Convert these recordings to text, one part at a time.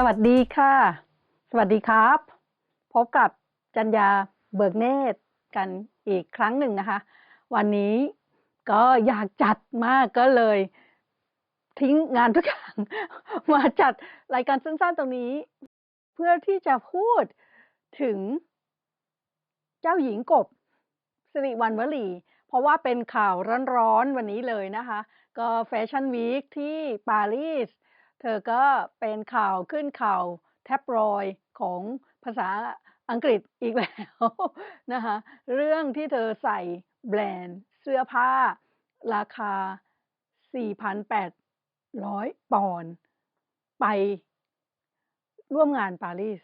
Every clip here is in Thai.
สวัสดีค่ะ สวัสดีครับ พบกับจัญญาเบิกเนตรกันอีกครั้งหนึ่งนะคะ วันนี้ก็อยากจัดมากก็เลย ทิ้งงานทุกอย่าง มาจัดรายการสั้นๆตรงนี้ เพื่อที่จะพูดถึงเจ้าหญิงกบสิริวัณวลี เพราะว่าเป็นข่าวร้อนๆวันนี้เลยนะคะ ก็แฟชั่นวีคที่ปารีส เธอก็เป็นข่าวขึ้นข่าวแทบรอยของภาษาอังกฤษอีกแล้วนะคะเรื่องที่เธอใส่แบรนด์เสื้อผ้า ราคา 4,800 ปอนด์ไปร่วมงานปารีส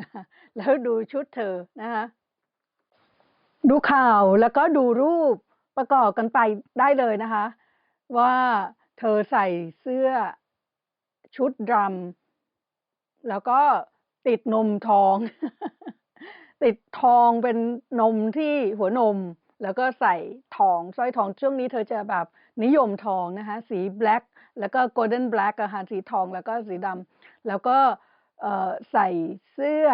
นะะแล้วดูชุดเธอนะคะดูข่าวแล้วก็ดูรูปประกอบกันไปได้เลยนะคะ ว่าเธอใส่เสื้อ ชุดดรัม แล้วก็ติดนมทอง ติดทองเป็นนมที่หัวนม แล้วก็ใส่ทองสร้อยทองช่วงนี้เธอจะแบบนิยมทองนะคะ สีแบล็กแล้วก็โกลเด้นแบล็กอะค่ะสีทองแล้วก็สีดำแล้วก็ใส่เสื้อ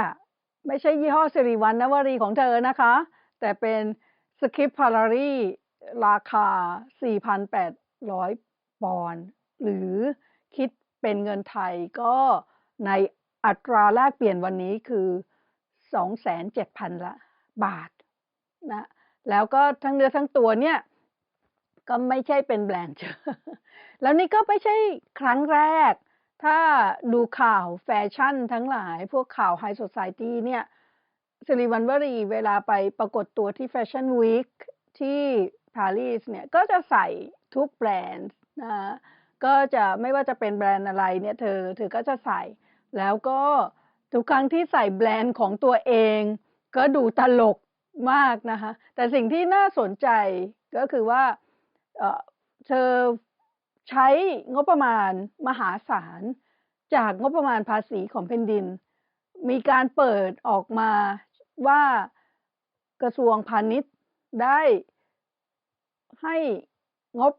ไม่ใช่ยี่ห้อสิริวัณนวรีของเธอนะคะ แต่เป็นสคริปพารารีราคา 4,800 ปอนด์หรือคิด เป็นเงินไทยก็ในอัตราแลกเปลี่ยนวันนี้คือ 2,700,000ละบาทนะแล้วก็ทั้งเนื้อทั้งตัวเนี่ยก็ไม่ใช่เป็นแบรนด์เจอแล้วนี่ก็ไม่ใช่ครั้งแรก ถ้าดูข่าวแฟชั่นทั้งหลาย พวกข่าวไฮโซไซตี้เนี่ยสิริวัณวรีเวลาไปปรากฏตัวที่แฟชั่นวีคที่ปารีสเนี่ยก็จะใส่ทุกแบรนด์นะ ก็จะไม่ว่าจะเป็นแบรนด์อะไรเนี่ยเธอเธอก็จะใส่ แล้วก็ทุกครั้งที่ใส่แบรนด์ของตัวเอง ก็ดูตลกมากนะคะ แต่สิ่งที่น่าสนใจก็คือว่าเธอใช้งบประมาณมหาศาล จากงบประมาณภาษีของแผ่นดิน มีการเปิดออกมาว่ากระทรวงพาณิชย์ได้ให้งบ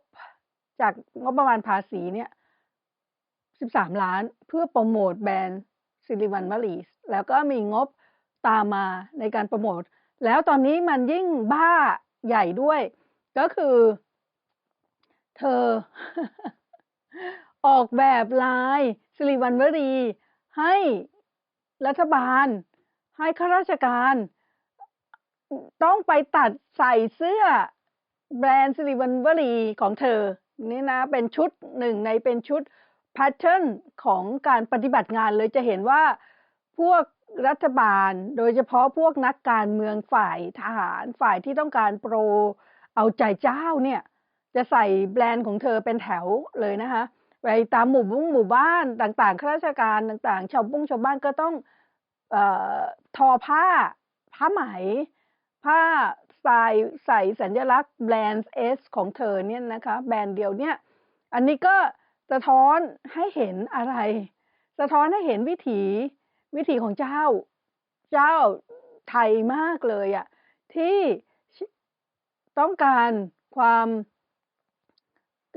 จากงบประมาณภาษีเนี่ย13ล้านเพื่อโปรโมทแบรนด์ซิลิวันวลีสแล้วก็มีงบตามมาในการโปรโมท แล้วตอนนี้มันยิ่งบ้าใหญ่ด้วย ก็คือ เธอ ออกแบบลายสิริวัณวรี ให้รัฐบาล ให้ข้าราชการ ต้องไปตัดใส่เสื้อแบรนด์สิริวัณวรีของเธอ นี่นะเป็นชุดหนึ่งในเป็นชุดแพทเทิร์นของการปฏิบัติงานเลยจะเห็นว่าพวกรัฐบาลโดยเฉพาะพวกนักการเมืองฝ่ายทหารฝ่ายที่ต้องการโปรเอาใจเจ้าเนี่ย จะใส่แบรนด์ของเธอเป็นแถวเลยนะคะไปตามหมู่บุ้งหมู่บ้านต่างๆข้าราชการต่างๆ ชาวบุ้งชาวบ้านก็ต้องออทอผ้าผ้าไหม ผ้า ใส่ใส่สัญลักษณ์แบรนด์เอสของเธอเนี่ยนะคะแบรนด์เดียวเนี่ยอันนี้ก็สะท้อนให้เห็นอะไร สะท้อนให้เห็นวิถีวิถีของเจ้าเจ้าไทยมากเลยอะที่ต้องการความ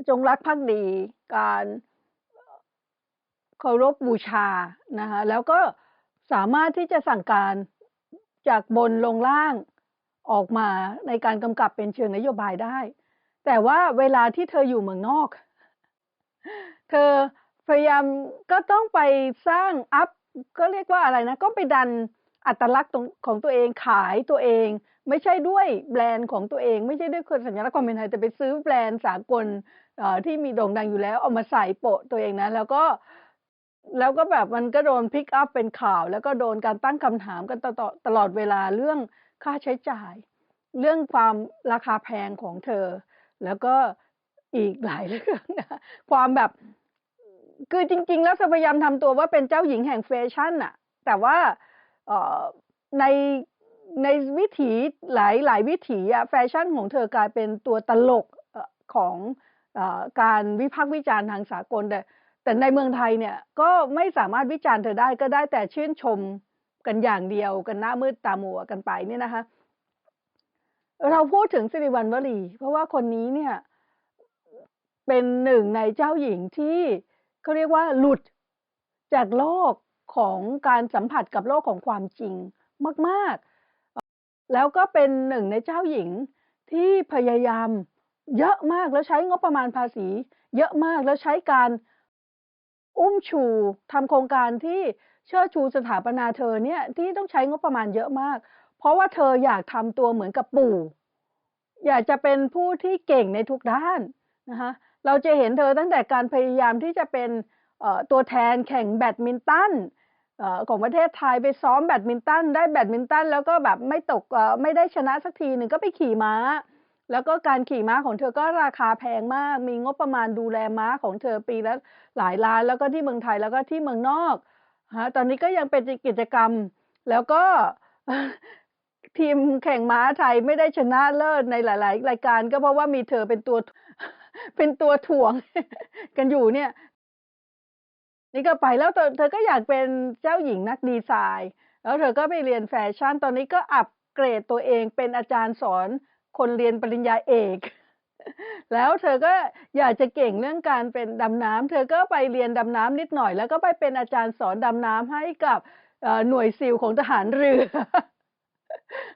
จงรักภักดี การเคารพบูชานะคะแล้วก็สามารถที่จะสั่งการจากบนลงล่าง ออกมาในการกำกับเป็นเชิงนโยบายได้ แต่ว่าเวลาที่เธออยู่เมืองนอก เธอพยายามก็ต้องไปสร้างอัพก็เรียกว่าอะไรนะ ก็ไปดันอัตลักษณ์ของตัวเองขายตัวเอง ไม่ใช่ด้วยแบรนด์ของตัวเอง ไม่ใช่ด้วยคนสัญลักษณ์ความเป็นไทยแต่ไปซื้อแบรนด์สากลที่มีโด่งดังอยู่แล้วเอามาใส่โปะตัวเองนะ แล้วก็แล้วก็แบบมันก็โดนพิกอัพเป็นข่าว แล้วก็โดนการตั้งคำถามกันตลอดตลอดเวลาเรื่อง ค่าใช้จ่าย เรื่องความราคาแพงของเธอ แล้วก็อีกหลายเรื่องนะความแบบ คือจริง ๆ แล้วพยายามทำตัวว่าเป็นเจ้าหญิงแห่งแฟชั่นอะแต่ว่าในในวิถีหลายหลายวิถีอะแฟชั่นของเธอกลายเป็นตัวตลกของอการวิพากษ์วิจารณ์ทางสากลแต่แต่ในเมืองไทยเนี่ยก็ไม่สามารถวิจารณ์เธอได้ก็ได้แต่ชื่นชม กันอย่างเดียวกันหน้ามืดตามัวกันไปเนี่ยนะคะ เราพูดถึงสิริวัณวลี เพราะว่าคนนี้เนี่ยเป็นหนึ่งในเจ้าหญิงที่เขาเรียกว่าหลุดจากโลกของการสัมผัสกับโลกของความจริงมาก ๆ แล้วก็เป็นหนึ่งในเจ้าหญิงที่พยายามเยอะมากแล้วใช้งบประมาณภาษี เยอะมากแล้วใช้การอุ้มชูทำโครงการที่ เชิดชูสถาปนาเธอเนี่ยที่ต้องใช้งบประมาณเยอะมาก เพราะว่าเธออยากทำตัวเหมือนกับปู่ อยากจะเป็นผู้ที่เก่งในทุกด้านนะคะเราจะเห็นเธอตั้งแต่การพยายามที่จะเป็นตัวแทนแข่งแบดมินตันอของประเทศไทยไปซ้อมแบดมินตันได้แบดมินตันแล้วก็แบบไม่ตกไม่ได้ชนะสักทีหนึ่งก็ไปขี่ม้า แล้วก็การขี่ม้าของเธอก็ราคาแพงมาก มีงบประมาณดูแลม้าของเธอปีละหลายล้านแล้วก็ที่เมืองไทยแล้วก็ที่เมืองนอก ฮะตอนนี้ก็ยังเป็นกิจกรรม แล้วก็ทีมแข่งม้าไทยไม่ได้ชนะเลิศในหลาย ๆ รายการ ก็เพราะว่ามีเธอเป็นตัวเป็นตัวถ่วงกันอยู่เนี่ย นี่ก็ไปแล้วเธอเธอก็อยากเป็นเจ้าหญิงนักดีไซน์ แล้วเธอก็ไปเรียนแฟชั่น ตอนนี้ก็อัปเกรดตัวเองเป็นอาจารย์สอนคนเรียนปริญญาเอก แล้วเธอก็อยากจะเก่งเรื่องการเป็นดำน้ำเธอก็ไปเรียนดำน้ำนิดหน่อย แล้วก็ไปเป็นอาจารย์สอนดำน้ำให้กับหน่วยซิลของทหารเรือ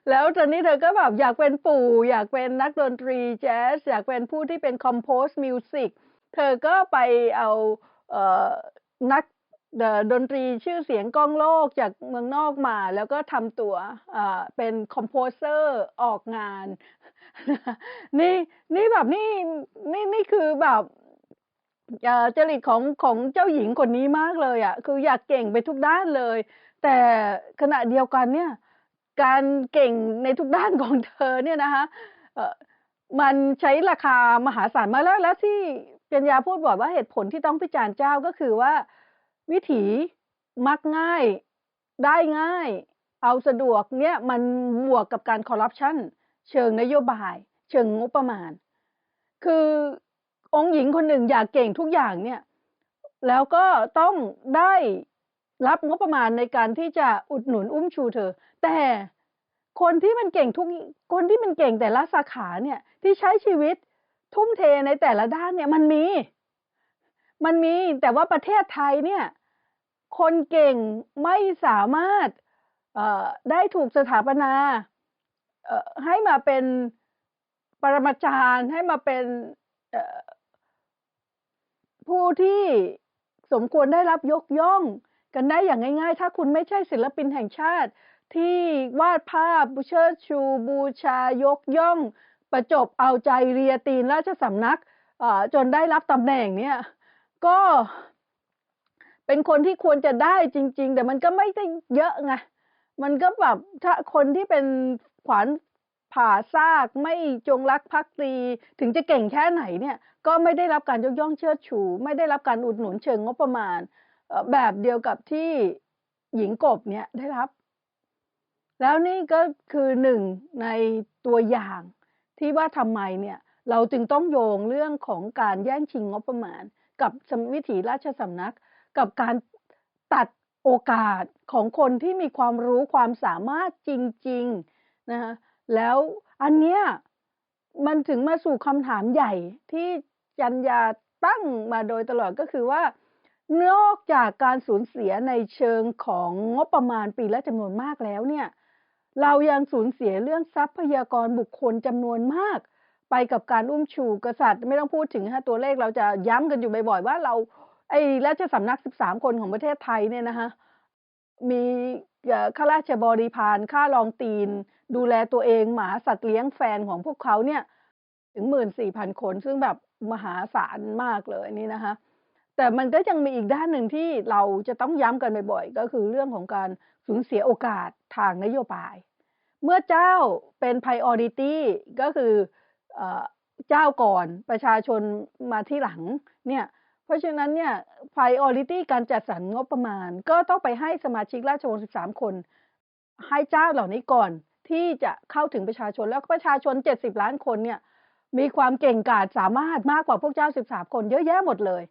แล้วตอนนี้เธอก็แบบอยากเป็นปู่ อยากเป็นนักดนตรีแจ๊สอยากเป็นผู้ที่เป็นคอมโพสมิวสิกเธอก็ไปเอานัก ดนตรีชื่อเสียงก้องโลกจากเมืองนอกมา แล้วก็ทำตัวเป็นคอมโพเซอร์ออกงาน นี่นี่แบบนี่นี่นี่คือแบบเจริตของของเจ้าหญิงคนนี้มากเลยอะ่ะ คืออยากเก่งไปทุกด้านเลย แต่ขณะเดียวกันเนี่ย การเก่งในทุกด้านของเธอเนี่ยนะคะมันใช้ราคามหาศาลมากแล้วแล้วที่ปัญญาพูดบอกว่าเหตุผลที่ต้องพิจารณ์เจ้าก็คือว่า วิถีมักง่าย ได้ง่าย เอาสะดวกเนี่ยมันบวกกับการคอร์รัปชันเชิงนโยบาย เชิงงบประมาณ คือองค์หญิงคนหนึ่งอยากเก่งทุกอย่างเนี่ย แล้วก็ต้องได้รับงบประมาณในการที่จะอุดหนุนอุ้มชูเธอ แต่คนที่มันเก่งทุกคนที่มันเก่งแต่ละสาขาเนี่ยที่ใช้ชีวิตทุ่มเทในแต่ละด้านเนี่ยมันมี มันมีแต่ว่าประเทศไทยเนี่ยคนเก่งไม่สามารถได้ถูกสถาปนาให้มาเป็นปรมาจารย์ให้มาเป็นผู้ที่สมควรได้รับยกย่องกันได้อย่างง่าย ๆ ถ้าคุณไม่ใช่ศิลปินแห่งชาติ ที่วาดภาพเชิดชู บูชายกย่อง ประจบเอาใจเรียตีนราชสำนักจนได้รับตำแหน่งเนี่ย ก็เป็นคนที่ควรจะได้จริง ๆ แต่มันก็ไม่ได้เยอะไงมันก็แบบถ้าคนที่เป็นขวานผ่าซากไม่จงรักภักดีถึงจะเก่งแค่ไหนเนี่ย ก็ไม่ได้รับการยกย่องเชิดชู ไม่ได้รับการอุดหนุนเชิงงบประมาณ แบบเดียวกับที่หญิงกบเนี่ยได้รับ แล้วนี่ก็คือหนึ่งในตัวอย่างที่ว่าทำไมเนี่ย เราจึงต้องโยงเรื่องของการแย่งชิงงบประมาณ กับวิถีราชสำนัก กับการตัดโอกาสของคนที่มีความรู้ความสามารถจริงๆนะคะแล้วอันเนี้ยมันถึงมาสู่คำถามใหญ่ที่จัญญาตั้งมาโดยตลอดก็คือว่านอกจากการสูญเสียในเชิงของงบประมาณปีละจำนวนมากแล้วเนี่ย เรายังสูญเสียเรื่องทรัพยากรบุคคลจำนวนมาก ไปกับการอุ้มชูกษัตริย์ไม่ต้องพูดถึงฮะตัวเลขเราจะย้ำกันอยู่บ่อยๆว่าเรา ไอ้ราชสำนัก13คนของประเทศไทยเนี่ยนะคะมีข้าราชบริพารข้ารองตีน ดูแลตัวเองหมาสัตว์เลี้ยงแฟนของพวกเขาเนี่ย ถึง14,000คน ซึ่งแบบมหาศาลมากเลยนี่นะคะแต่มันก็ยังมีอีกด้านหนึ่งที่เราจะต้องย้ำกันบ่อยๆ ก็คือเรื่องของการสูญเสียโอกาสทางนโยบาย เมื่อเจ้าเป็น priority ก็คือ เจ้าก่อนประชาชนมาที่หลังเนี่ยเพราะฉะนั้นเนี่ย priority การจัดสรรงบประมาณ ก็ต้องไปให้สมาชิกราชวงศ์13 คน ให้เจ้าเหล่านี้ก่อนที่จะเข้าถึงประชาชนแล้วประชาชน 70 ล้านคนเนี่ยมีความเก่งกาจสามารถมากกว่าพวกเจ้า 13 คนเยอะแยะหมดเลย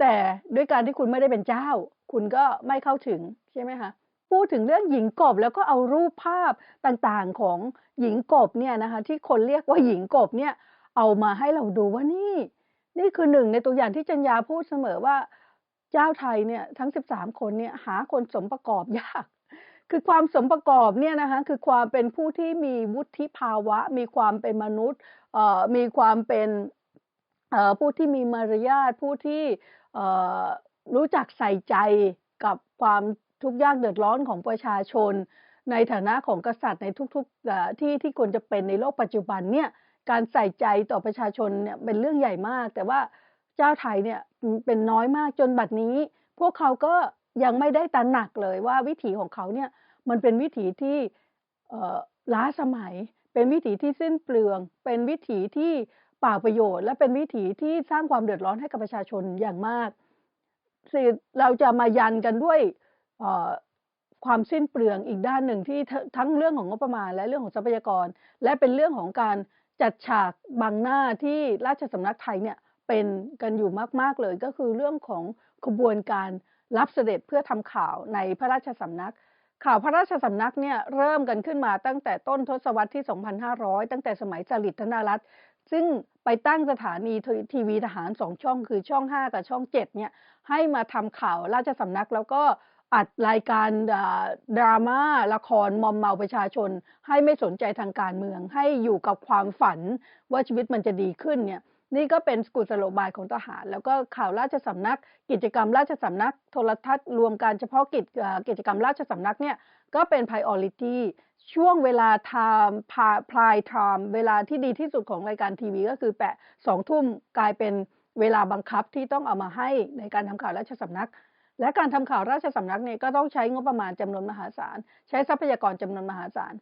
แต่ด้วยการที่คุณไม่ได้เป็นเจ้า คุณก็ไม่เข้าถึงใช่ไหมคะ พูดถึงเรื่องหญิงกบแล้วก็เอารูปภาพต่างๆของหญิงกบเนี่ยนะคะที่คนเรียกว่าหญิงกบเนี่ยเอามาให้เราดูว่านี่ นี่คือหนึ่งในตัวอย่างที่จัญญาพูดเสมอว่าเจ้าไทยเนี่ยทั้ง 13 คนเนี่ยหาคนสมประกอบยาก คือความสมประกอบเนี่ยนะคะคือความเป็นผู้ที่มีวุฒิภาวะ มีความเป็นมนุษย์มีความเป็นผู้ที่มีมารยาทผู้ที่รู้จักใส่ใจกับความ ทุกยากเดือดร้อนของประชาชน ในฐานะของกษัตริย์ในทุกๆที่ที่ควรจะเป็นในโลกปัจจุบันเนี่ยการใส่ใจต่อประชาชนเนี่ยเป็นเรื่องใหญ่มาก แต่ว่าเจ้าไทยเนี่ยเป็นน้อยมากจนบัดนี้ พวกเขาก็ยังไม่ได้ตระหนักเลยว่าวิถีของเขาเนี่ยมันเป็นวิถีที่ล้าสมัย เป็นวิถีที่สิ้นเปลือง เป็นวิถีที่เปล่าประโยชน์ และเป็นวิถีที่สร้างความเดือดร้อนให้กับประชาชนอย่างมากเราจะมายันกันด้วย ความสิ้นเปลืองอีกด้านหนึ่งที่ทั้งเรื่องของงบประมาณ และเรื่องของทรัพยากร และเป็นเรื่องของการจัดฉากบังหน้าที่ราชสำนักไทยเนี่ยเป็นกันอยู่มาก ๆ เลยก็คือเรื่องของขบวนการรับเสด็จเพื่อทำข่าวในพระราชสำนัก ข่าวพระราชสำนักเนี่ยเริ่มกันขึ้นมาตั้งแต่ต้นทศวรรษที่ 2,500 ตั้งแต่สมัยจริตธนารัตน์ซึ่งไปตั้งสถานีทีวีทหารสองช่องคือช่อง 5 กับช่อง 7 เนี่ยให้มาทำข่าวราชสำนักแล้วก็ อัดรายการดราม่าละครมอมเมาประชาชน ให้ไม่สนใจทางการเมือง ให้อยู่กับความฝันว่าชีวิตมันจะดีขึ้นเนี่ยนี่ก็เป็นกุศโลบายของทหาร แล้วก็ข่าวราชสำนัก กิจกรรมราชสำนัก โทรทัศน์รวมการเฉพาะกิจกิจกรรมราชสำนักเนี่ยก็เป็น priority ช่วงเวลา time prime time เวลาที่ดีที่สุดของรายการทีวีก็คือแปะสองทุ่มกลายเป็นเวลาบังคับที่ต้องเอามาให้ในการทำข่าวราชสำนัก และการทำข่าวราชสำนักเนี่ยก็ต้องใช้งบประมาณจำนวนมหาศาล ใช้ทรัพยากรจำนวนมหาศาล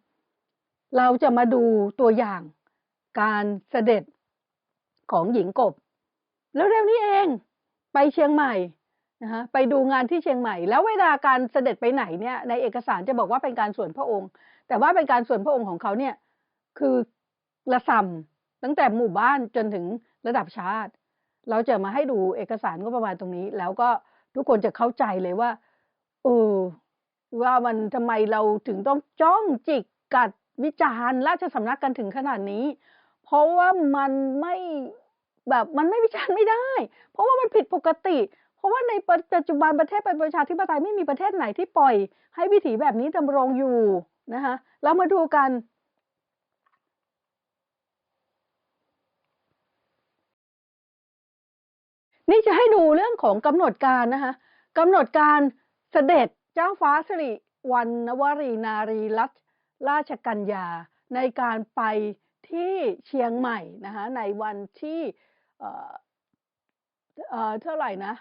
เราจะมาดูตัวอย่างการเสด็จของหญิงกบ แล้วเร็วนี้เองไปเชียงใหม่นะคะไปดูงานที่เชียงใหม่ แล้วเวลาการเสด็จไปไหนเนี่ยในเอกสารจะบอกว่าเป็นการส่วนพระองค์ แต่ว่าเป็นการส่วนพระองค์ของเขาเนี่ยคือระสำตั้งแต่หมู่บ้านจนถึงระดับชาติ เราจะมาให้ดูเอกสารก็ประมาณตรงนี้ แล้วก็ ทุกคนจะเข้าใจเลยว่าเออว่ามันทำไมเราถึงต้องจ้องจิกกัดวิจารณ์ราชสำนักกันถึงขนาดนี้ เพราะว่ามันไม่แบบมันไม่วิจารณ์ไม่ได้ เพราะว่ามันผิดปกติ เพราะว่าในปัจจุบันประเทศเป็นประชาธิปไตยไม่มีประเทศไหนที่ปล่อย ให้วิถีแบบนี้ดำรงอยู่นะคะเรามาดูกัน นี่จะให้ดูเรื่องของกำหนดการนะคะกำหนดการเสด็จเจ้าฟ้าสิริวัณวรีนารีรัตราชกัญญา ในการไปที่เชียงใหม่นะคะในวันที่เอ่อเอ่อเท่าไหร่นะ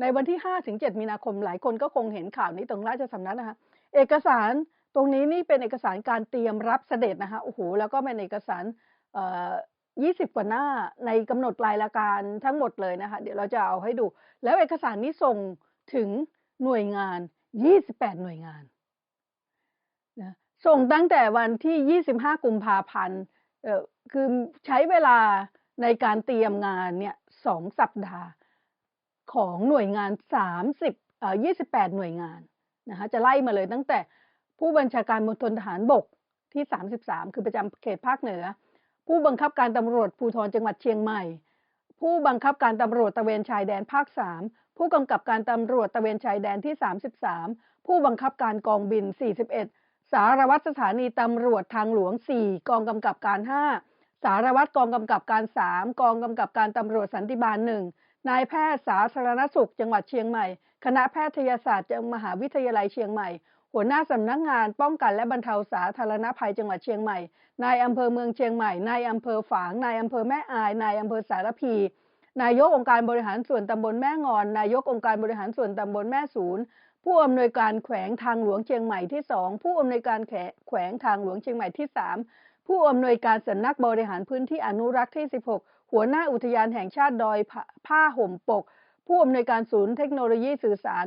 ในวันที่5ถึง7มีนาคมหลายคนก็คงเห็นข่าวนี้ตรงราชสำนักนะคะเอกสารตรงนี้นี่เป็นเอกสารการเตรียมรับเสด็จนะคะโอ้โหแล้วก็เป็นเอกสารเ20 กว่าหน้าในกำหนดรายละการทั้งหมดเลยนะคะ เดี๋ยวเราจะเอาให้ดู แล้วเอกสารนี้ส่งถึงหน่วยงาน 28 หน่วยงานนะส่งตั้งแต่วันที่ 25 กุมภาพันธ์เออคือใช้เวลาในการเตรียมงานเนี่ยสองสัปดาห์ของหน่วยงาน 30เอ่อ28 หน่วยงานนะคะจะไล่มาเลยตั้งแต่ผู้บัญชาการมณฑลทหารบกที่ 33 คือประจำเขตภาคเหนือ ผู้บังคับการตำรวจภูธรจังหวัดเชียงใหม่ ผู้บังคับการตำรวจตะเวนชายแดนภาค 3 ผู้กำกับการตำรวจตะเวนชายแดนที่ 33 ผู้บังคับการกองบิน 41 สารวัตรสถานีตำรวจทางหลวง 4 กองกำกับการ 5 สารวัตรกองกำกับการ 3 กองกำกับการตำรวจสันติบาล1นายแพทย์สาธารณสุข จังหวัดเชียงใหม่ คณะแพทยศาสตร์จังมหาวิทยาลัยเชียงใหม่ หัวหน้าสำนักงานป้องกันและบรรเทาสาธารณภัยจังหวัดเชียงใหม่ นายอำเภอเมืองเชียงใหม่ นายอำเภอฝาง นายอำเภอแม่อาย นายอำเภอสารพี นายกองค์การบริหารส่วนตำบลแม่งอน นายกองค์การบริหารส่วนตำบลแม่ศูนย์ ผู้อำนวยการแขวงทางหลวงเชียงใหม่ที่2ผู้อำนวยการแขวงทางหลวงเชียงใหม่ที่3ผู้อำนวยการสำนักบริหารพื้นที่อนุรักษ์ที่ 16 หัวหน้าอุทยานแห่งชาติดอยผ้าห่มปก ผู้อำนวยการศูนย์เทคโนโลยีสื่อสาร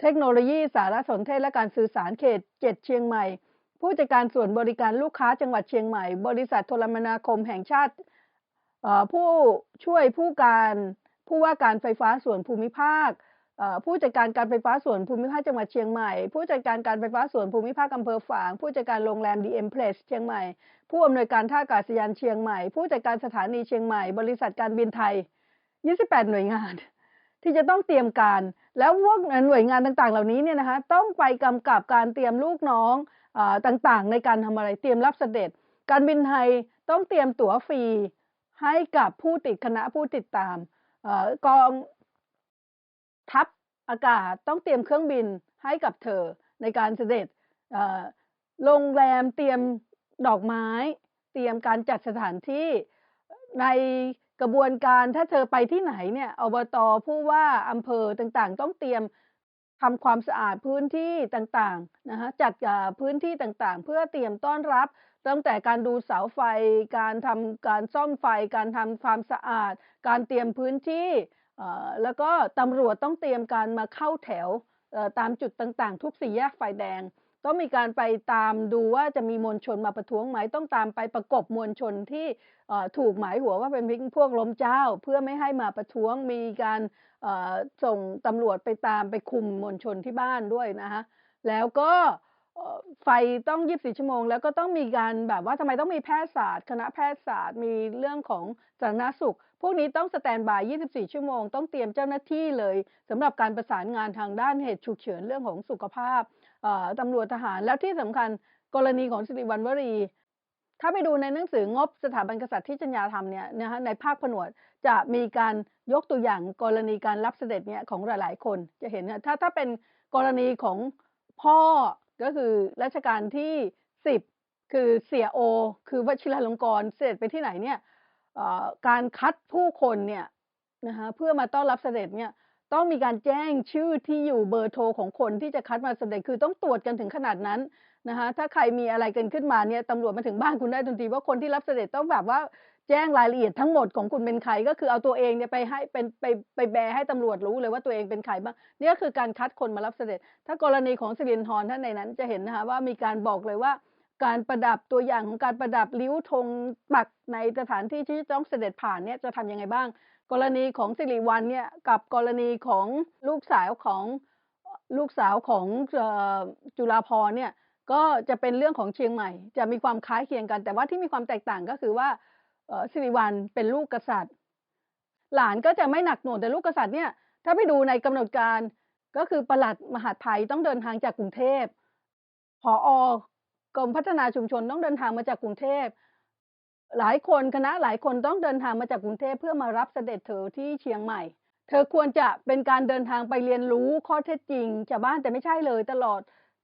เทคโนโลยีสารสนเทศและการสื่อสารเขต 7 เชียงใหม่ ผู้จัดการส่วนบริการลูกค้าจังหวัดเชียงใหม่ บริษัทโทรมนาคมแห่งชาติผู้ช่วยผู้การผู้ว่าการไฟฟ้าส่วนภูมิภาคผู้จัดการการไฟฟ้าส่วนภูมิภาคจังหวัดเชียงใหม่ ผู้จัดการการไฟฟ้าส่วนภูมิภาคอำเภอฝาง ผู้จัดการโรงแรม DM Place เชียงใหม่ ผู้อำนวยการท่าอากาศยานเชียงใหม่ ผู้จัดการสถานีเชียงใหม่ บริษัทการบินไทย 28 หน่วยงาน ที่จะต้องเตรียมการ แล้วพวกหน่วยงานต่างๆ เหล่านี้เนี่ยนะคะต้องไปกำกับการเตรียมลูกน้อง ต่างๆ ในการทำอะไรเตรียมรับเสด็จ การบินไทยต้องเตรียมตั๋วฟรีให้กับผู้ติดคณะผู้ติดตามอกองทัพอากาศต้องเตรียมเครื่องบินให้กับเธอในการเสด็จโรงแรมเตรียมดอกไม้ เตรียมการจัดสถานที่ในกระบวนการถ้าเธอไปที่ไหนเนี่ยอบตผู้ว่าอำเภอต่างๆ ต้องเตรียม ทำความสะอาดพื้นที่ต่างๆนะคะจัดพื้นที่ต่างๆ เพื่อเตรียมต้อนรับ ตั้งแต่การดูเสาไฟ การทำการซ่อมไฟ การทำความสะอาด การเตรียมพื้นที่แล้วก็ตำรวจต้องเตรียมการมาเข้าแถวตามจุดต่างๆ ทุกสี่แยกไฟแดง ต้องมีการไปตามดูว่าจะมีมวลชนมาประท้วงไหมต้องตามไปประกบมวลชนที่ถูกหมายหัวว่าเป็นพวกล้มเจ้า เพื่อไม่ให้มาประท้วงมีการส่งตำรวจไปตามไปคุมมวลชนที่บ้านด้วยนะคะแล้วก็ไฟต้อง 24 ชั่วโมง แล้วก็ต้องมีการแบบว่าทำไมต้องมีแพทยศาสตร์ คณะแพทยศาสตร์ มีเรื่องของสาธารณสุข พวกนี้ต้องสแตนบาย 24 ชั่วโมง ต้องเตรียมเจ้าหน้าที่เลยสำหรับการประสานงานทางด้านเหตุฉุกเฉินเรื่องของสุขภาพ ตำรวจทหาร แล้วที่สำคัญกรณีของสิริวัณวรี ถ้าไปดูในหนังสืองบสถาบันกษัตริย์ที่จัญญาทำเนี่ยนะคะในภาคผนวดจะมีการยกตัวอย่างกรณีการรับเสด็จเนี่ยของหลายๆ คนจะเห็นเนี่ยถ้าถ้าเป็นกรณีของพ่อก็คือรัชกาลที่ 10 คือเสียโอ คือวชิรลงกรเสด็จไปที่ไหนเนี่ยการคัดผู้คนเนี่ยนะคะเพื่อมาต้อนรับเสด็จเนี่ย ต้องมีการแจ้งชื่อที่อยู่เบอร์โทรของคนที่จะคัดมาเสด็จคือต้องตรวจกันถึงขนาดนั้นนะคะถ้าใครมีอะไรกันขึ้นมาเนี่ยตำรวจมาถึงบ้านคุณได้ทันทีว่าคนที่รับเสด็จต้องแบบว่าแจ้งรายละเอียดทั้งหมดของคุณเป็นใครก็คือเอาตัวเองเนี่ยไปให้เป็นไปไปแบร์ให้ตำรวจรู้เลยว่าตัวเองเป็นใครบ้างนี่ก็คือการคัดคนมารับเสด็จ ถ้ากรณีของสิรินทรท่านในนั้นจะเห็นนะคะว่ามีการบอกเลยว่า การประดับตัวอย่างของการประดับริ้วธงปักในสถานที่ที่ต้องเสด็จผ่านเนี่ยจะทำยังไงบ้าง กรณีของสิริวัลเนี่ยกับกรณีของลูกสาวของลูกสาวของจุฬาภรเนี่ยก็จะเป็นเรื่องของเชียงใหม่ จะมีความคล้ายเคียงกัน แต่ว่าที่มีความแตกต่างก็คือว่าสิริวัลเป็นลูกกษัตริย์ หลานก็จะไม่หนักหน่วงแต่ลูกกษัตริย์เนี่ยถ้าไปดูในกำหนดการก็คือประหลัดมหาดไทยต้องเดินทางจากกรุงเทพผอกรมพัฒนาชุมชนต้องเดินทางมาจากกรุงเทพ หลายคนคณะหลายคนต้องเดินทางมาจากกรุงเทพเพื่อมารับเสด็จเธอที่เชียงใหม่ เธอควรจะเป็นการเดินทางไปเรียนรู้ข้อเท็จจริงจากบ้านแต่ไม่ใช่เลยตลอด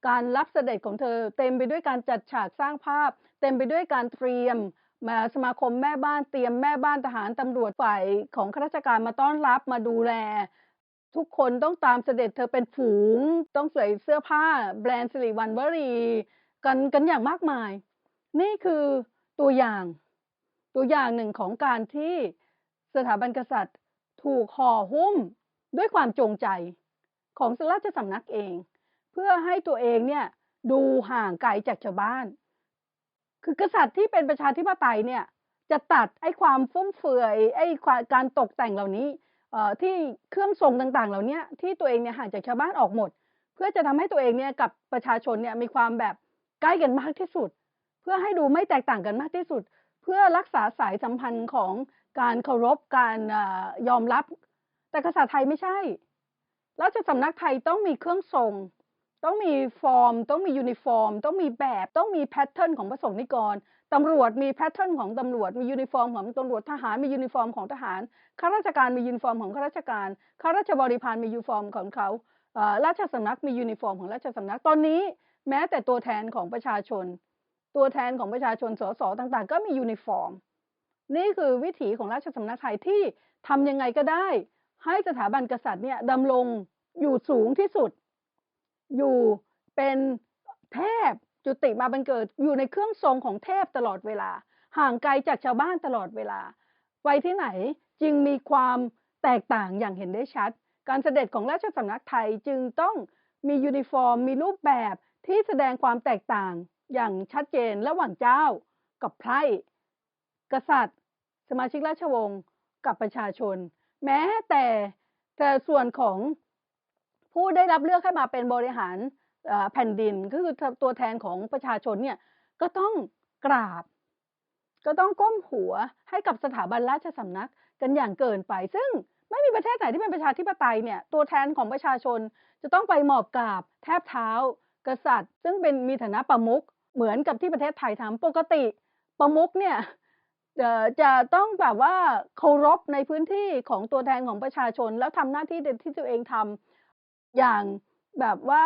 การรับเสด็จของเธอ เต็มไปด้วยการจัดฉากสร้างภาพ เต็มไปด้วยการเตรียมมาสมาคมแม่บ้านเตรียมแม่บ้านทหารตำรวจฝ่ายของข้าราชการมาต้อนรับมาดูแล ทุกคนต้องตามเสด็จเธอเป็นฝูง ต้องใส่เสื้อผ้า แบรนด์สิริวัณวรี กันกันอย่างมากมาย นี่คือตัวอย่าง ตัวอย่างหนึ่งของการที่สถาบันกษัตริย์ ถูกห่อหุ้มด้วยความจงใจของราชสำนักเอง เพื่อให้ตัวเองเนี่ยดูห่างไกลจากชาวบ้าน คือกษัตริย์ที่เป็นประชาธิปไตยเนี่ยจะตัดไอ้ความฟุ่มเฟือยไอ้าการตกแต่งเหล่านี้เอ่อที่เครื่องทรงต่างๆ เหล่านี้ที่ตัวเองเนี่ยห่างจากชาวบ้านออกหมด เพื่อจะทำให้ตัวเองเนี่ยกับประชาชนเนี่ยมีความแบบใกล้กันมากที่สุด เพื่อให้ดูไม่แตกต่างกันมากที่สุด เพื่อรักษาสายสัมพันธ์ของการเคารพการอยอมรับ แต่กษัตริย์ไทยไม่ใช่ราชสำนักไทยต้องมีเครื่องทรง ต้องมีฟอร์ม ต้องมียูนิฟอร์ม ต้องมีแบบ ต้องมีแพทเทิร์นของพระสงฆ์นิกรตำรวจมีแพทเทิร์นของตำรวจ มียูนิฟอร์มของตำรวจ ทหารมียูนิฟอร์มของทหาร ข้าราชการมียูนิฟอร์มของข้าราชการ ข้าราชบริพารมียูนิฟอร์มของเขา ราชสำนักมียูนิฟอร์มของราชสำนัก ตอนนี้ แม้แต่ตัวแทนของประชาชน ตัวแทนของประชาชนสสต่างๆ ก็มียูนิฟอร์ม นี่คือวิถีของราชสำนักไทยที่ทำยังไงก็ได้ ให้สถาบันกษัตริย์เนี่ยดำรงอยู่สูงที่สุด อยู่เป็นเทพจุติมาบันเกิดอยู่ในเครื่องทรงของเทพตลอดเวลา ห่างไกลจากชาวบ้านตลอดเวลา ไปที่ไหนจึงมีความแตกต่างอย่างเห็นได้ชัด การเสด็จของราชสำนักไทยจึงต้องมียูนิฟอร์ม มีรูปแบบที่แสดงความแตกต่าง อย่างชัดเจนระหว่างเจ้ากับไพร่กษัตริย์ สมาชิกราชวงศ์กับประชาชน แม้แต่แต่ส่วนของผู้ได้รับเลือกให้มาเป็นบริหารแผ่นดินก็คือตัวแทนของประชาชนเนี่ยก็ต้องกราบ ก็ต้องก้มหัวให้กับสถาบันราชสำนักกันอย่างเกินไป ซึ่งไม่มีประเทศไหนที่เป็นประชาธิปไตยเนี่ยตัวแทนของประชาชนจะต้องไปหมอบกราบ แทบเท้า กษัตริย์ ซึ่งเป็นมีฐานะประมุข เหมือนกับที่ประเทศไทยทำปกติประมุขเนี่ยจะต้องแบบว่าเคารพในพื้นที่ของตัวแทนของประชาชน แล้วทำหน้าที่ที่ตัวเองทำอย่างแบบว่า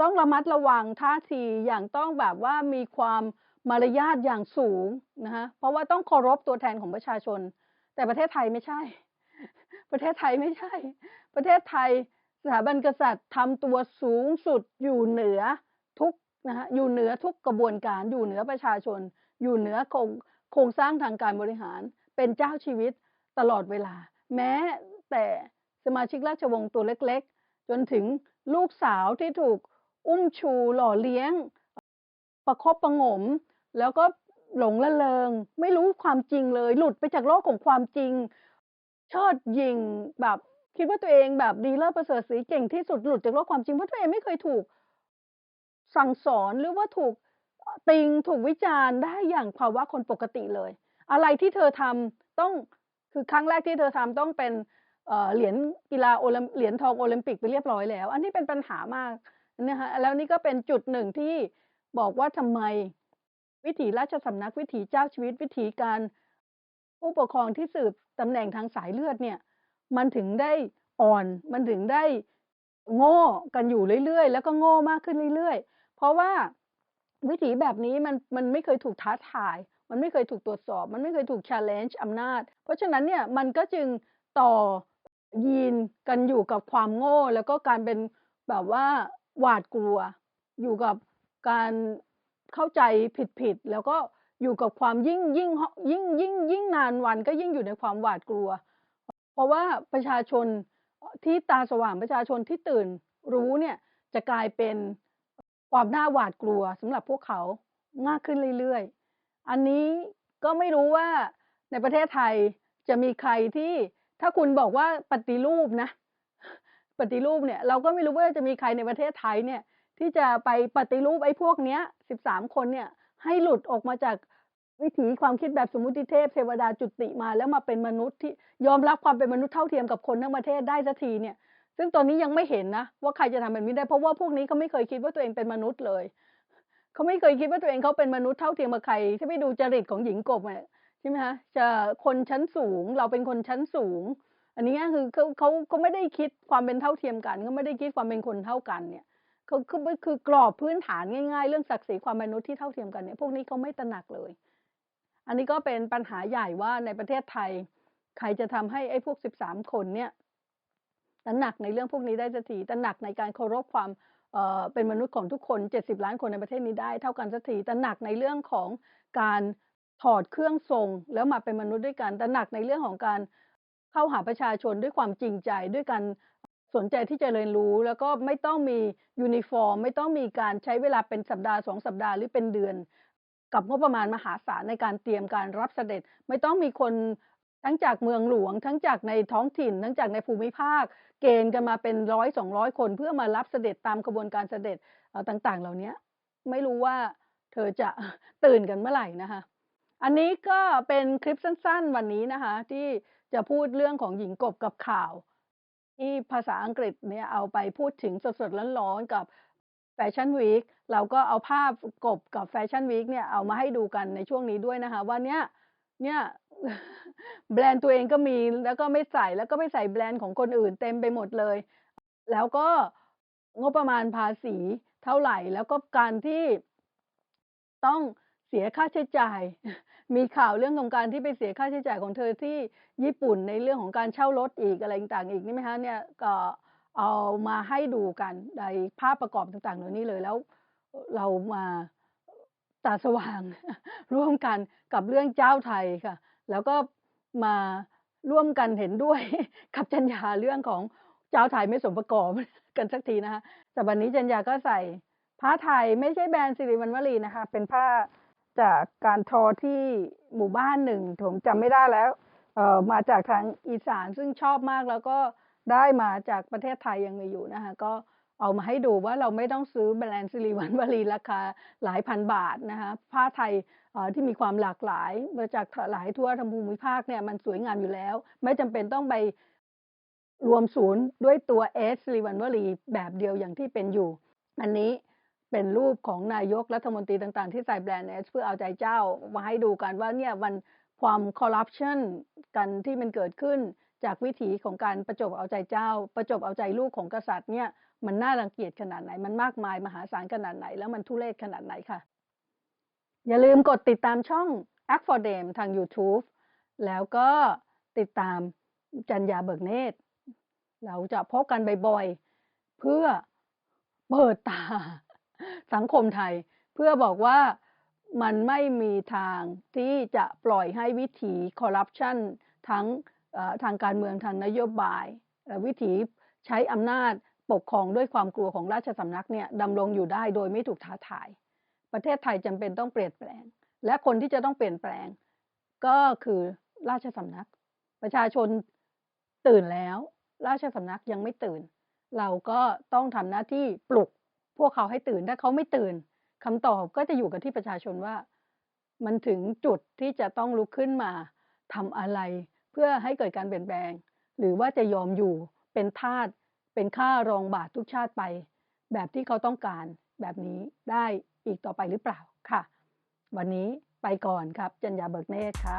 ต้องระมัดระวังท่าทีอย่างต้องแบบว่ามีความมารยาทอย่างสูงนะคะเพราะว่าต้องเคารพตัวแทนของประชาชน แต่ประเทศไทยไม่ใช่ ประเทศไทยไม่ใช่ ประเทศไทยสถาบันกษัตริย์ทำตัวสูงสุดอยู่เหนือทุก นะฮะอยู่เหนือทุกกระบวนการ อยู่เหนือประชาชน อยู่เหนือโครงโครงสร้างทางการบริหาร เป็นเจ้าชีวิตตลอดเวลา แม้แต่สมาชิกราชวงศ์ตัวเล็กๆ จนถึงลูกสาวที่ถูกอุ้มชูหล่อเลี้ยง ประคบประงม แล้วก็หลงละเลง ไม่รู้ความจริงเลย หลุดไปจากโลกของความจริง เชิดยิงแบบคิดว่าตัวเองแบบดีเลิศประเสริฐศรีเก่งที่สุดหลุดจากโลกความจริงเพราะตัวเองไม่เคยถูก สั่งสอนหรือว่าถูกติงถูกวิจารณ์ได้อย่างภาวะคนปกติเลย อะไรที่เธอทำต้องคือครั้งแรกที่เธอทำต้องเป็นเหรียญกีฬาโอลิมเหรียญทองโอลิมปิกไปเรียบร้อยแล้ว อันนี้เป็นปัญหามากนะคะแล้วนี่ก็เป็นจุดหนึ่งที่บอกว่าทำไมวิถีราชสำนักวิถีเจ้าชีวิตวิถีการผู้ปกครองที่สืบตำแหน่งทางสายเลือดเนี่ย มันถึงได้อ่อนมันถึงได้โง่กันอยู่เรื่อยๆ แล้วก็โง่มากขึ้นเรื่อยๆ เพราะว่าวิถีแบบนี้มันมันไม่เคยถูกท้าทาย มันไม่เคยถูกตรวจสอบ มันไม่เคยถูก challenge อำนาจ เพราะฉะนั้นเนี่ยมันก็จึงต่อยีนกันอยู่กับความโง่ แล้วก็การเป็นแบบว่าหวาดกลัว อยู่กับการเข้าใจผิดๆแล้วก็อยู่กับความยิ่งยิ่งยิ่งยิ่งยิ่งนานวันก็ยิ่งอยู่ในความหวาดกลัว เพราะว่าประชาชนที่ตาสว่างประชาชนที่ตื่นรู้เนี่ยจะกลายเป็น ความน่าหวาดกลัวสำหรับพวกเขามากขึ้นเรื่อยๆ อันนี้ก็ไม่รู้ว่าในประเทศไทยจะมีใครที่ถ้าคุณบอกว่าปฏิรูปนะ ปฏิรูปเนี่ย เราก็ไม่รู้ว่าจะมีใครในประเทศไทยเนี่ย ที่จะไปปฏิรูปไอ้พวกเนี้ยสิบสามคนเนี่ย ให้หลุดออกมาจากวิถีความคิดแบบสมมุติเทพเทวดาจุติมาแล้วมาเป็นมนุษย์ที่ยอมรับความเป็นมนุษย์เท่าเทียมกับคนทั้งประเทศได้สักทีเนี่ย ซึ่งตอนนี้ยังไม่เห็นนะว่าใครจะทำแบบนี้ได้ เพราะว่าพวกนี้เขาไม่เคยคิดว่าตัวเองเป็นมนุษย์เลยเขาไม่เคยคิดว่าตัวเองเขาเป็นมนุษย์เท่าเทียมกับใครที่ไปดูจริตของหญิงกบเนี่ยใช่ไหมคะจะคนชั้นสูงเราเป็นคนชั้นสูง อันนี้คือเขาเขาเขาไม่ได้คิดความเป็นเท่าเทียมกันเขาไม่ได้คิดความเป็นคนเท่ากันเนี่ยเขาคือคือกรอบพื้นฐานง่ายๆ เรื่องศักดิ์ศรีความเป็นมนุษย์ที่เท่าเทียมกันเนี่ยพวกนี้เขาไม่ตระหนักเลย อันนี้ก็เป็นปัญหาใหญ่ว่าในประเทศไทย ใครจะทำให้ไอ้พวกสิบสามคนเนี่ย ตระหนักในเรื่องพวกนี้ได้สักทีตระหนักในการเคารพความเอ่อเป็นมนุษย์ของทุกคนเจ็ดสิบล้านคนในประเทศนี้ได้เท่ากันสักทีตระหนักในเรื่องของการถอดเครื่องทรงแล้วมาเป็นมนุษย์ด้วยกันตระหนักในเรื่องของการเข้าหาประชาชนด้วยความจริงใจด้วยการสนใจที่จะเรียนรู้ แล้วก็ไม่ต้องมียูนิฟอร์ม ไม่ต้องมีการใช้เวลาเป็นสัปดาห์สองสัปดาห์หรือเป็นเดือน กับงบประมาณมหาศาลในการเตรียมการรับเสด็จ ไม่ต้องมีคน ทั้งจากเมืองหลวง ทั้งจากในท้องถิ่น ทั้งจากในภูมิภาค เกณฑ์กันมาเป็นร้อยสองร้อยคนเพื่อมารับเสด็จตามกระบวนการเสด็จต่างๆ เหล่านี้ไม่รู้ว่าเธอจะตื่นกันเมื่อไหร่นะคะ อันนี้ก็เป็นคลิปสั้นๆ วันนี้นะคะ ที่จะพูดเรื่องของหญิงกบกับข่าว ที่ภาษาอังกฤษเนี่ยเอาไปพูดถึงสดๆร้อนๆกับแฟชั่นวีคเราก็เอาภาพกบกับแฟชั่นวีคเนี่ยเอามาให้ดูกันในช่วงนี้ด้วยนะคะ ว่าเนี่ยเนี่ย แบรนด์ตัวเองก็มีแล้วก็ไม่ใส่แล้วก็ไม่ใส่แบรนด์ของคนอื่นเต็มไปหมดเลย แล้วก็งบประมาณภาษีเท่าไหร่ แล้วก็การที่ต้องเสียค่าใช้จ่าย มีข่าวเรื่องของการที่ไปเสียค่าใช้จ่ายของเธอที่ญี่ปุ่นในเรื่องของการเช่ารถอีกอะไรต่างๆอีกนี่ไหมคะเนี่ยก็เอามาให้ดูกันในภาพประกอบต่างๆเหล่านี้เลยแล้วเรามาตาสว่างร่วมกันกับเรื่องเจ้าไทยค่ะ แล้วก็มาร่วมกันเห็นด้วยกับจัญญาเรื่องของเจ้าไทยไม่สมประกอบกันสักทีนะคะแต่วันนี้จัญญาก็ใส่ผ้าไทยไม่ใช่แบรนด์สิริวัณวลีนะคะ เป็นผ้าจากการทอที่หมู่บ้านหนึ่งผมจำไม่ได้แล้วเออมาจากทางอีสานซึ่งชอบมากแล้วก็ได้มาจากประเทศไทยยังมีอยู่นะคะก็เอามาให้ดูว่าเราไม่ต้องซื้อแบรนด์สิริวัณวลีราคาหลายพันบาทนะคะผ้าไทย ที่มีความหลากหลายมาจากหลายทั่วทั้งภูมิภาคเนี่ยมันสวยงามอยู่แล้ว ไม่จำเป็นต้องไปรวมศูนย์ด้วยตัว S สิริวัณวลีแบบเดียวอย่างที่เป็นอยู่ อันนี้เป็นรูปของนายกรัฐมนตรีต่าง ๆ ที่ใส่แบรนด์ S เพื่อเอาใจเจ้ามาให้ดูกันว่าเนี่ยมันความคอร์รัปชันกันที่มันเกิดขึ้นจากวิถีของการประจบเอาใจเจ้า ประจบเอาใจลูกของกษัตริย์เนี่ยมันน่ารังเกียจขนาดไหน มันมากมายมหาศาลขนาดไหน แล้วมันทุเรศขนาดไหนค่ะ อย่าลืมกดติดตามช่อง Act for Them ทาง YouTube แล้วก็ติดตามจัญญาเบิกเนตร เราจะพบกันบ่อยๆ เพื่อเปิดตา สังคมไทย เพื่อบอกว่ามันไม่มีทางที่จะปล่อยให้วิถีคอร์รัปชันทั้งทางการเมืองทางนโยบาย วิถีใช้อำนาจปกครองด้วยความกลัวของราชสำนักเนี่ยดำรงอยู่ได้โดยไม่ถูกท้าทาย ประเทศไทยจำเป็นต้องเปลี่ยนแปลง และคนที่จะต้องเปลี่ยนแปลง ก็คือราชสำนัก ประชาชนตื่นแล้ว ราชสำนักยังไม่ตื่น เราก็ต้องทำหน้าที่ปลุกพวกเขาให้ตื่น ถ้าเขาไม่ตื่นคำตอบก็จะอยู่กับที่ประชาชนว่า มันถึงจุดที่จะต้องลุกขึ้นมาทำอะไรเพื่อให้เกิดการเปลี่ยนแปลง หรือว่าจะยอมอยู่เป็นทาสเป็นข้ารองบาททุกชาติไป แบบที่เขาต้องการแบบนี้ได้ อีกต่อไปหรือเปล่าค่ะ วันนี้ไปก่อนครับจัญญาเบิกเนตรค่ะ